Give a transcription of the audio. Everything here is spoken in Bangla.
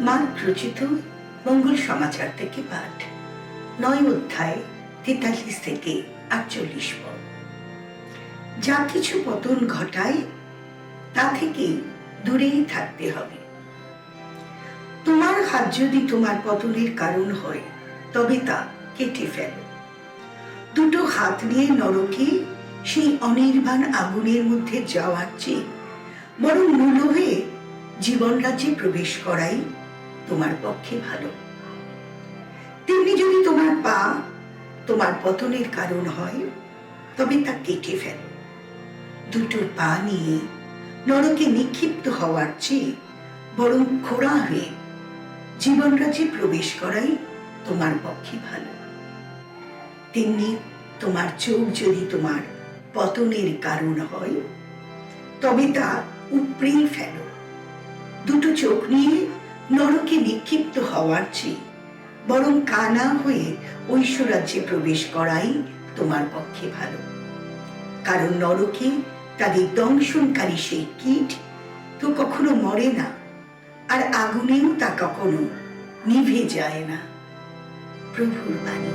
রচিত মঙ্গল সমাচার থেকে পাঠ। নয় অধ্যায়, তেতাল্লিশ থেকে আটচল্লিশ পদ। যা কিছু পতন ঘটায়, তা থেকে দূরেই থাকতে হবে। তোমার হাত যদি তোমার পতনের কারণ হয়, তবে তা কেটে ফেলো। দুটো হাত নিয়ে নরকে সেই অনির্বাণ আগুনের মধ্যে যাওয়ার চেয়ে বরং মূল হয়ে জীবন রাজ্যে প্রবেশ করাই তোমার পক্ষে ভালো। তেমনি যদি তোমার পা তোমার পতনের কারণ হয়, তবে তা কেটে ফেলো। দুটো পা নিয়ে নরকে নিক্ষিপ্ত হওয়ার চেয়ে বরং খোড়া হয়ে জীবন রাজ্যে প্রবেশ করাই তোমার পক্ষে ভালো। তেমনি তোমার চোখ যদি তোমার পতনের কারণ হয়, তবে তা উপড়েই ফেলো। দুটো চোখ নিয়ে নরকে নিক্ষিপ্ত হওয়ার চেয়ে, বরং কানা হয়ে ঐশ্বরাজ্যে প্রবেশ করাই তোমার পক্ষে ভালো। কারণ নরকে তাদের দংশনকারী সেই কীট, তো কখনো মরে না, আর আগুনেও তা কখনো নিভে যায় না। প্রভুর বাণী।